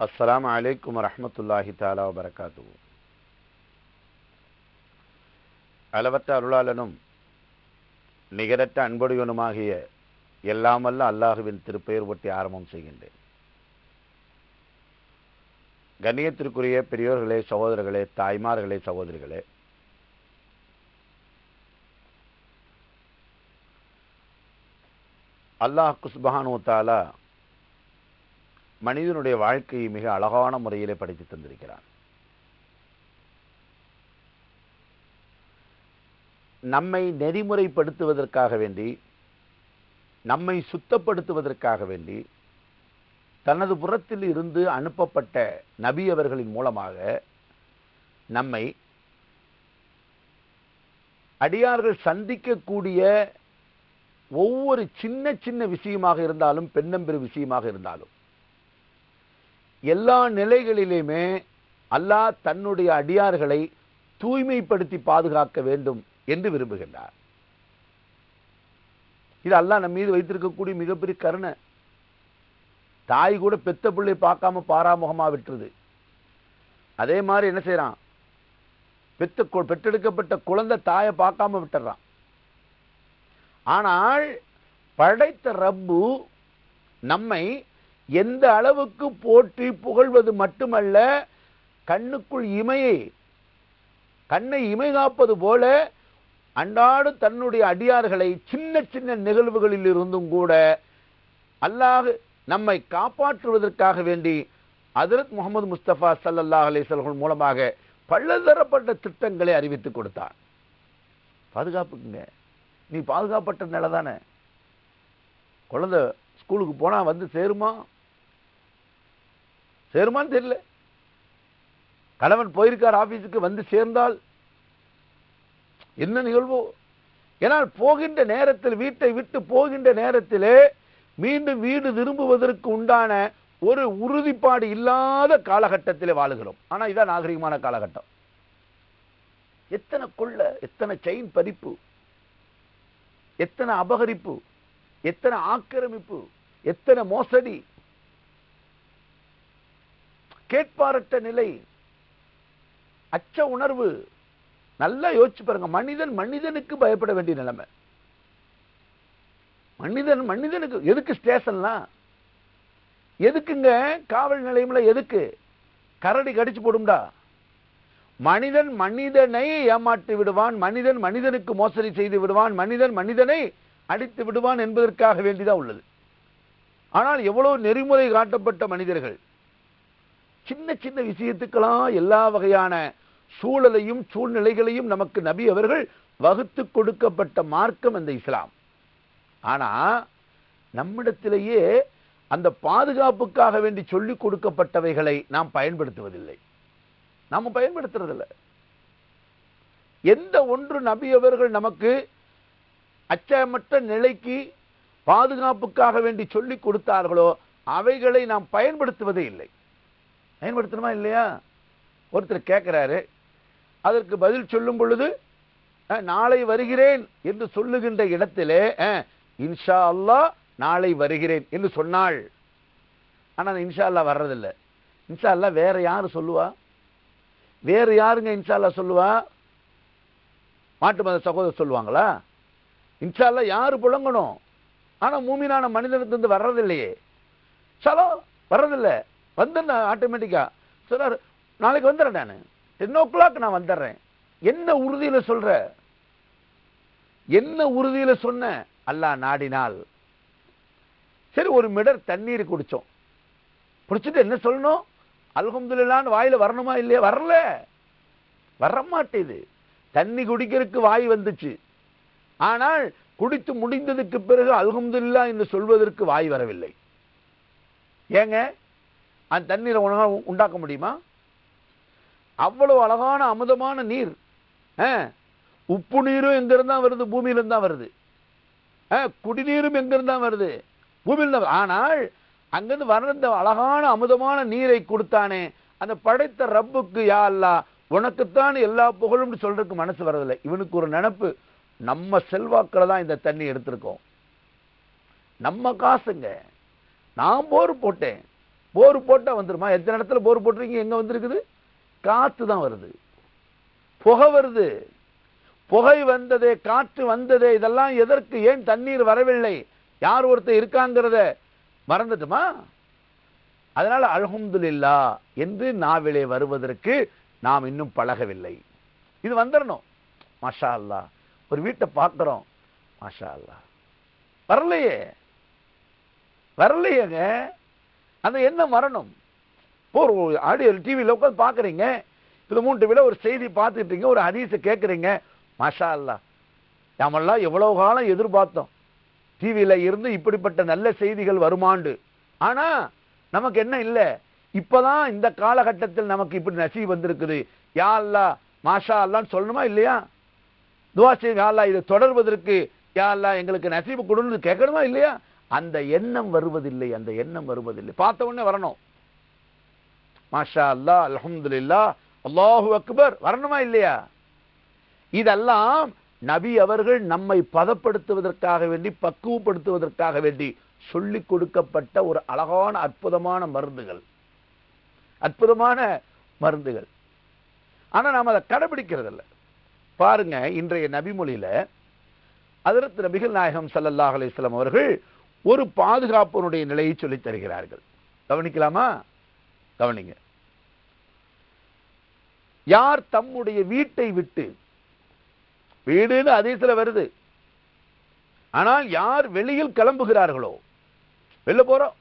அஸ்ஸலாமு அலைக்கும் வரஹ்மத்துல்லாஹி தஆலா வபரகாத்துஹு. அளவற்ற அருளாளனும் நிகரற்ற அன்புடையவனுமாகிய எல்லாமல்ல அல்லாஹுவின் திருப்பெயர் ஒட்டி ஆரம்பம் செய்கின்றேன். கண்ணியத்திற்குரிய பெரியோர்களே சகோதரர்களே தாய்மார்களே சகோதரிகளே அல்லாஹ் குஸ்பஹானு தாலா மனிதனுடைய வாழ்க்கையை மிக அழகான முறையிலே படித்து தந்திருக்கிறான். நம்மை நெறிமுறைப்படுத்துவதற்காக வேண்டி நம்மை சுத்தப்படுத்துவதற்காக வேண்டி தனது புறத்தில் இருந்து அனுப்பப்பட்ட நபி அவர்களின் மூலமாக நம்மை அடியார்கள் சந்திக்கக்கூடிய ஒவ்வொரு சின்ன சின்ன விஷயமாக இருந்தாலும் பெண்ணம்பெரு விஷயமாக இருந்தாலும் எல்லா நிலைகளிலுமே அல்லாஹ் தன்னுடைய அடியார்களை தூய்மைப்படுத்தி பாதுகாக்க வேண்டும் என்று விரும்புகின்றார். இது அல்லாஹ் நம்ம மீது வைத்திருக்கக்கூடிய மிகப்பெரிய கருணை. தாய் கூட பெத்த பிள்ளை பார்க்காம பாராமுகமா விட்டுருது. அதே மாதிரி என்ன செய்யறான் பெத்த கு- பெற்றெடுக்கப்பட்ட குழந்தை தாயை பார்க்காம விட்டுறான். ஆனால் படைத்த ரப்பு நம்மை எந்த அளவுக்கு போற்றி புகழ்வது மட்டுமல்ல கண்ணுக்குள் இமையை கண்ணை இமை காப்பது போல அன்றாடு தன்னுடைய அடியார்களை சின்ன சின்ன நிகழ்வுகளில் இருந்தும் கூட அல்லாஹ் நம்மை காப்பாற்றுவதற்காக வேண்டி அதரத் முகமது முஸ்தபா சல்லல்லாஹ் அலிசல்கள் மூலமாக பலதரப்பட்ட திட்டங்களை அறிவித்துக் கொடுத்தார். பாதுகாப்புக்குங்க. நீ பாதுகாப்பட்ட நிலை தானே குழந்தை ஸ்கூலுக்கு போனால் வந்து சேருமா? சேருமான்னு தெரியல. கணவன் போயிருக்கார் ஆஃபீஸுக்கு வந்து சேர்ந்தால் என்ன நிகழ்வோ? ஏனால் போகின்ற நேரத்தில் வீட்டை விட்டு போகின்ற நேரத்திலே மீண்டும் வீடு திரும்புவதற்கு உண்டான ஒரு உறுதிப்பாடு இல்லாத காலகட்டத்திலே வாழுகிறோம். ஆனா இதான் நாகரிகமான காலகட்டம். எத்தனை கொள்ள எத்தனை செயின் பறிப்பு எத்தனை அபகரிப்பு எத்தனை ஆக்கிரமிப்பு எத்தனை மோசடி கேட்பாரற்ற நிலை. அச்ச உணர்வு. நல்லா யோசிச்சு பாருங்க. மனிதன் மனிதனுக்கு பயப்பட வேண்டிய நிலைமை. மனிதன் மனிதனுக்கு எதுக்கு ஸ்டேஷன்லாம் எதுக்குங்க? காவல் நிலையம்ல எதுக்கு? கரடி கடிச்சு போடும்டா. மனிதன் மனிதனை ஏமாற்றி விடுவான். மனிதன் மனிதனுக்கு மோசடி செய்து விடுவான். மனிதன் மனிதனை அடித்து விடுவான் என்பதற்காக வேண்டிதான் உள்ளது. ஆனால் எவ்வளவு நெறிமுறை காட்டப்பட்ட மனிதர்கள். சின்ன சின்ன விஷயத்துக்கெல்லாம் எல்லா வகையான சூழலையும் சூழ்நிலைகளையும் நமக்கு நபி அவர்கள் வகுத்து கொடுக்கப்பட்ட மார்க்கம் அந்த இஸ்லாம். ஆனா நம்மிடத்திலேயே அந்த பாதுகாப்புக்காக வேண்டி சொல்லிக் கொடுக்கப்பட்டவைகளை நாம் பயன்படுத்துவதில்லை. நாம் பயன்படுத்துறதில்லை. எந்த ஒன்று நபி அவர்கள் நமக்கு அச்சமற்ற நிலைக்கு பாதுகாப்புக்காக வேண்டி சொல்லிக் கொடுத்தார்களோ அவைகளை நாம் பயன்படுத்துவதே இல்லை. பயன்படுத்தணுமா இல்லையா? ஒருத்தர் கேட்குறாரு அதற்கு பதில் சொல்லும் பொழுது நாளை வருகிறேன் என்று சொல்லுகின்ற இடத்திலே இன்ஷா அல்லாஹ் நாளை வருகிறேன் என்று சொன்னாள். ஆனால் அந்த இன்ஷா அல்லாஹ் வர்றதில்லை. இன்ஷா அல்லாஹ் வேற யார் சொல்லுவா? வேறு யாருங்க இன்ஷா அல்லா சொல்லுவா? மாட்டு மத சகோதரர் சொல்லுவாங்களா? இன்ஷா அல்லா யார் புழங்கணும்? ஆனால் மூமினான மனிதனுக்கு வர்றதில்லையே. சலோ வர்றதில்லை. வந்துடுறேன் ஆட்டோமேட்டிக்காக சொல்கிறார் நாளைக்கு வந்துடுறேன் நான். டென் ஓ கிளாக் நான் வந்துடுறேன் என்ன உறுதியில் சொல்கிற என்ன உறுதியில் சொன்ன? அல்லா நாடினால். சரி ஒரு மிடர் தண்ணீர் குடித்தோம் குடிச்சிட்டு என்ன சொல்லணும்? அல்ஹம்துல்லான்னு வாயில் வரணுமா இல்லையா? வரல. வரமாட்டேது. தண்ணி குடிக்கிறதுக்கு வாய் வந்துச்சு. ஆனால் குடித்து முடிந்ததுக்கு பிறகு அல்ஹம்துல்லா என்று சொல்வதற்கு வாய் வரவில்லை. ஏங்க? அந்த தண்ணீரை உணவாக உண்டாக்க முடியுமா? அவ்வளவு அழகான அமுதமான நீர். ஆ, உப்பு நீரும் எங்கிருந்து தான் வருது? பூமியிலிருந்து தான் வருது. ஆ, குடிநீரும் எங்கிருந்தான் வருது? பூமியிலிருந்து ஆனால் அங்கிருந்து வர்ற இந்த அழகான அமுதமான நீரை கொடுத்தானே அந்த படைத்த ரப்புக்கு யா அல்லா உனக்குத்தான் எல்லா புகழும் சொல்றதுக்கு மனசு வரதில்லை இவனுக்கு ஒரு நினப்பு நம்ம செல்வாக்கில் தான் இந்த தண்ணி எடுத்திருக்கோம். நம்ம காசுங்க. நான் போர் போட்டேன். போர் போட்டால் வந்துருமா? எத்தனை இடத்துல போர் போட்டிருக்கீங்க? எங்கே வந்திருக்குது? காற்று தான் வருது. புகை வருது. புகை வந்ததே காற்று வந்ததே இதெல்லாம் எதற்கு ஏன் தண்ணீர் வரவில்லை? யார் ஒருத்தர் இருக்காங்கிறத மறந்துட்டுமா? அதனால அல்ஹம்துலில்லா என்று நாவிலே வருவதற்கு நாம் இன்னும் பழகவில்லை. இது வந்துடணும் மாஷா அல்லா ஒரு வீட்டை பார்க்குறோம். மாஷா அல்லா வரலையே. வரலையேங்க. அந்த எண்ணம் வரணும் இப்போ ஒரு ஆடியோ டிவியில் உட்காந்து பார்க்குறீங்க. இது மூணு டிவியில் ஒரு செய்தி பார்த்துக்கிட்டீங்க ஒரு ஹதீஸை கேட்குறீங்க. மாஷா அல்லா நாமெல்லாம் எவ்வளோ காலம் எதிர்பார்த்தோம். டிவியில் இருந்து இப்படிப்பட்ட நல்ல செய்திகள் வருமாண்டு. ஆனா நமக்கு என்ன இல்லை? இப்பதான் இந்த காலகட்டத்தில் நமக்கு இப்படி நசி வந்திருக்குது. யா அல்லா மாஷா அல்லான்னு சொல்லணுமா இல்லையா? துவா செய்யுங்க யா அல்லா இதை தொடர்வதற்கு யா அல்லா எங்களுக்கு நசீபு கொடுன்னு கேட்கணுமா இல்லையா? அந்த எண்ணம் வருவதில்லை அந்த எண்ணம் வருவதில்லை. பார்த்த உடனே வரணும். மாஷா அல்லாஹ் அல்ஹம்துலில்லாஹ் அல்லாஹு அக்பர். வரணுமா இல்லையா? இதெல்லாம் நபி அவர்கள் நம்மை பதப்படுத்துவதற்காக வேண்டி பக்குவப்படுத்துவதற்காக வேண்டி சொல்லிக் கொடுக்கப்பட்ட ஒரு அழகான அற்புதமான மருந்துகள். அற்புதமான மருந்துகள். ஆனா நாம் அதை கடைபிடிக்கிறது இல்ல பாருங்க இன்றைய நபிமொழியில் அதிரத்து நபிகள் நாயகம் சல்லல்லாஹ் அலிஸ்லாம் அவர்கள் ஒரு பாதுகாப்பனுடைய நிலையை சொல்லித் தருகிறார்கள். கவனிக்கலாமா? கவனிங்க. யார் தம்முடைய வீட்டை விட்டு வீடுன்னு அதீசில வருது. ஆனால் யார் வெளியில் கிளம்புகிறார்களோ வெளில போறோம்.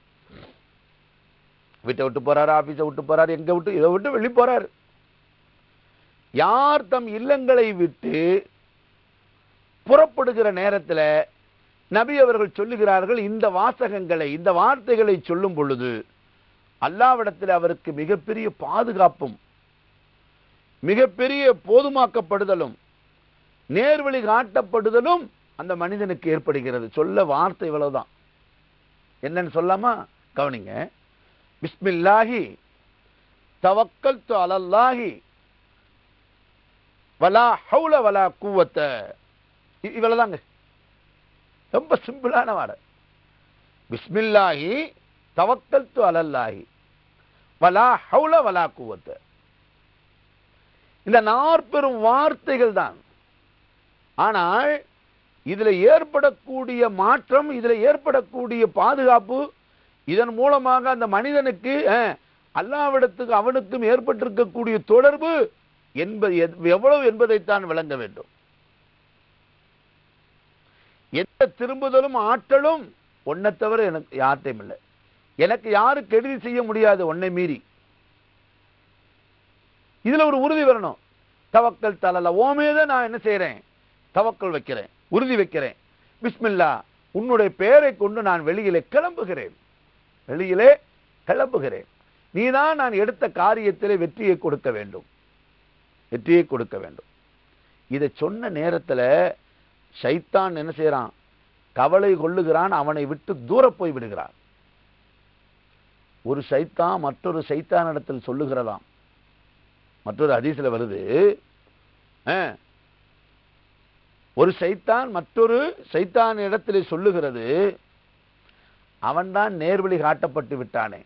வீட்டை விட்டு போறாரு ஆபீஸை விட்டு போறாரு எங்க விட்டு இதை விட்டு வெளியே போறாரு. யார் தம் இல்லங்களை விட்டு புறப்படுகிற நேரத்துல நபி அவர்கள் சொல்லுகிறார்கள் இந்த வாசகங்களை இந்த வார்த்தைகளை சொல்லும் பொழுது அல்லாவிடத்தில் அவருக்கு மிகப்பெரிய பாதுகாப்பும் மிகப்பெரிய போதுமாக்கப்படுதலும் நேர்வழி காட்டப்படுதலும் அந்த மனிதனுக்கு ஏற்படுகிறது. சொல்ல வார்த்தை இவ்வளவுதான். என்னன்னு சொல்லாமா? கவனிங்க. பிஸ்மில்லாஹி தவக்கல் அலல்லாஹி வலா ஹவுல வலா கூவத்தை. இவ்வளவுதாங்க. ரொம்ப சிம்பிளான வார்த்தை பிஸ்மில்லாஹி தவக்கல் அலல்லாஹி. வலா ஹவுல வலா குவத்து. இந்த நாற்பெரும் வார்த்தைகள் தான். ஆனால் இதுல ஏற்படக்கூடிய மாற்றம் இதுல ஏற்படக்கூடிய பாதுகாப்பு இதன் மூலமாக அந்த மனிதனுக்கு அல்லாவிடத்துக்கு அவனுக்கும் ஏற்பட்டிருக்கக்கூடிய தொடர்பு என்பது எத்- எவ்வளவு என்பதைத்தான் விளங்க வேண்டும். எந்த திரும்புதலும் ஆற்றலும் ஒன்னை தவிர எனக்கு யார்ட்டையும் இல்லை. எனக்கு யாரும் கெடுதி செய்ய முடியாது உன்னை மீறி. இதுல ஒரு உறுதி வரணும். தவக்கல் தலல ஓமேத நான் என்ன செய்யறேன் தவக்கல் வைக்கிறேன் உறுதி வைக்கிறேன். பிஸ்மில்லா உன்னுடைய பெயரை கொண்டு நான் வெளியிலே கிளம்புகிறேன். வெளியிலே கிளம்புகிறேன். நீதான் நான் எடுத்த காரியத்திலே வெற்றியை கொடுக்க வேண்டும். வெற்றியை கொடுக்க வேண்டும். இதை சொன்ன நேரத்துல சைத்தான் என்ன செய்யறான்? கவலை கொள்ளுகிறான் அவனை விட்டு தூர போய் விடுகிறான். ஒரு சைத்தான் மற்றொரு சைத்தானிடத்தில் சொல்லுகிறதாம். மற்றொரு அதிசல வருது ஒரு சைத்தான் மற்றொரு சைத்தான் இடத்திலே சொல்லுகிறது அவன்தான் நேர்வழி காட்டப்பட்டு விட்டானே.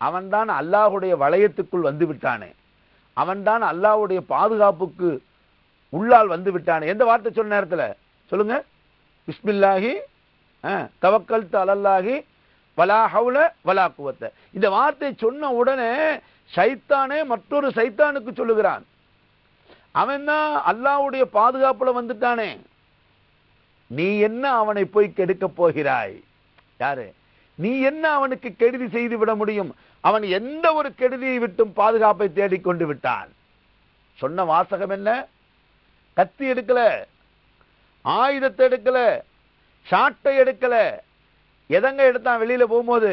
அவன்தான் அல்லாஹுடைய வளையத்துக்குள் வந்து விட்டானே. அவன்தான் அல்லாஹ்வுடைய பாதுகாப்புக்கு உள்ளால் வந்து விட்டானே. எந்த வார்த்தை சொன்ன நேரத்துல? சொல்லுங்க. பிஸ்மில்லாகி தவக்கல் அலல்லாஹி வலா ஹவுல வலா குவத்த. இந்த வார்த்தை சொன்ன உடனே சைத்தானே மற்றொரு சைத்தானுக்கு சொல்லுகிறான். அவன் தான் அல்லாஹ்வுடைய பாதுகாப்புல வந்துட்டானே. நீ என்ன அவனை போய் கெடுக்க போகிறாய்? யாரு? நீ என்ன அவனுக்கு கெடுதி செய்து விட முடியும்? அவன் எந்த ஒரு கெடுதியை விட்டும் பாதுகாப்பை தேடிக்கொண்டு விட்டான். சொன்ன வாசகம் என்ன? கத்தி எடுக்கல. ஆயுதத்தை எடுக்கல சாட்டை எடுக்கல. எதங்க எடுத்தான் வெளியில போகும்போது?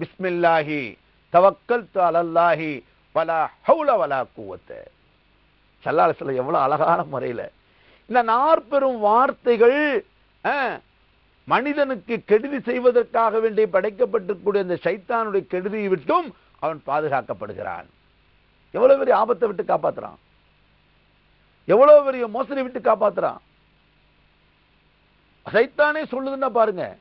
பிஸ்மில்லாஹி தவக்கல் அலல்லாஹி பல ஹவுல வலா கூவத்தை. சல்லால சில எவ்வளவு அழகான முறையில. இந்த நாற்பெரும் வார்த்தைகள் மனிதனுக்கு கெடுதி செய்வதற்காக வேண்டி படைக்கப்பட்டிருக்கூடிய இந்த சைத்தானுடைய கெடுதியை விட்டும் அவன் பாதுகாக்கப்படுகிறான். எவ்வளவு பெரிய ஆபத்தை விட்டு காப்பாத்துறான்? எவ்வளவு பெரிய மோசடி விட்டு காப்பாத்துறான்? சைத்தானே சொல்லுதுன்னா பாருங்க.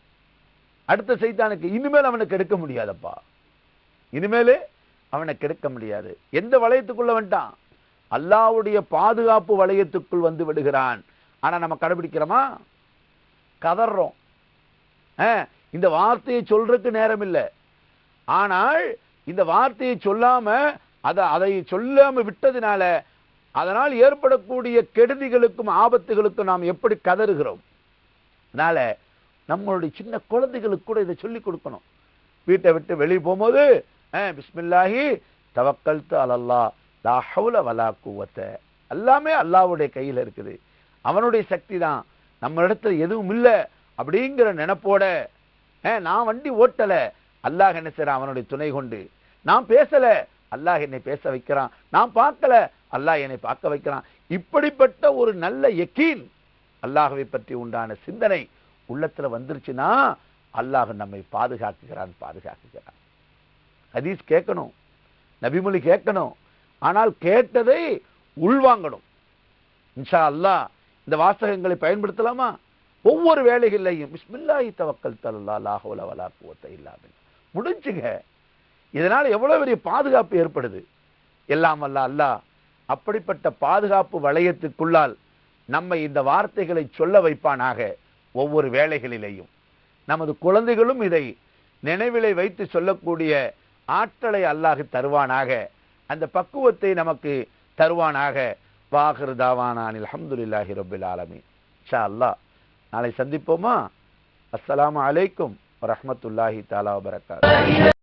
அடுத்த சைத்தானுக்கு இனிமேல் அவனுக்கு எடுக்க முடியாதப்பா. இனிமேலே அவனை கெடுக்க முடியாது. எந்த வளையத்துக்குள்ள வந்துட்டான்? அல்லாஹ்வுடைய பாதுகாப்பு வளையத்துக்குள் வந்து விடுகிறான். ஆனா நம்ம கடைபிடிக்கிறோமா? கதறோம் ஆ, இந்த வார்த்தையை சொல்றதுக்கு நேரம் இல்லை. ஆனால் இந்த வார்த்தையை சொல்லாம அதை அதை சொல்லாம விட்டதினால அதனால் ஏற்படக்கூடிய கெடுதிகளுக்கும் ஆபத்துகளுக்கும் நாம் எப்படி கதறுகிறோம்? அதனால் நம்மளுடைய சின்ன குழந்தைகளுக்கு கூட இதை சொல்லி கொடுக்கணும். வீட்டை விட்டு வெளியே போகும்போது அஹ், பிஸ்மில்லாஹி தவக்கல்து அலல்லா லாஹவுல வலா குவத்த. எல்லாமே அல்லாவுடைய கையில் இருக்குது. அவனுடைய சக்தி தான். நம்ம இடத்துல எதுவும் இல்லை அப்படிங்கிற நினப்போட நான் வண்டி ஓட்டலை. அல்லாஹ் என்ன செய்கிறான் அவனுடைய துணை கொண்டு. நான் பேசலை. அல்லாஹ் என்னை பேச வைக்கிறான். நான் பார்க்கல. அல்லாஹ் என்னை பார்க்க வைக்கிறான். இப்படிப்பட்ட ஒரு நல்ல யக்கீன் அல்லாஹவை பற்றி உண்டான சிந்தனை உள்ளத்தில் வந்துருச்சுன்னா அல்லாஹ் நம்மை பாதுகாக்குகிறான் பாதுகாக்குகிறான். ஹதீஸ் கேட்கணும் நபிமொழி கேட்கணும் ஆனால் கேட்டதை உள்வாங்கணும். இன்ஷா அல்லாஹ் இந்த வாசகங்களை பயன்படுத்தலாமா? ஒவ்வொரு வேலைகள்லையும் பிஸ்மில்லாஹி தவக்கல் தல்லா லாஹோல வலா குவத்த இல்லாமல் முடிஞ்சுங்க. இதனால் எவ்வளோ பெரிய பாதுகாப்பு ஏற்படுது? எல்லாம் அல்ல அல்லாஹ் அப்படிப்பட்ட பாதுகாப்பு வளையத்துக்குள்ளால் நம்மை இந்த வார்த்தைகளை சொல்ல வைப்பானாக ஒவ்வொரு வேலைகளிலேயும் நமது குழந்தைகளும் இதை நினைவிலை வைத்து சொல்லக்கூடிய ஆற்றலை அல்லாஹ் தருவானாக. அந்த பக்குவத்தை நமக்கு தருவானாக. வாஹிரு தாவானானில் அல்ஹம்துலில்லாஹி ரப்பில் ஆலமி ஷா அல்லாஹ் நாளை சந்திப்போமா? அஸ்லாம் அலைக்கும் வரஹ்மத்துல்லாஹி தாலா வபரகாத்துஹு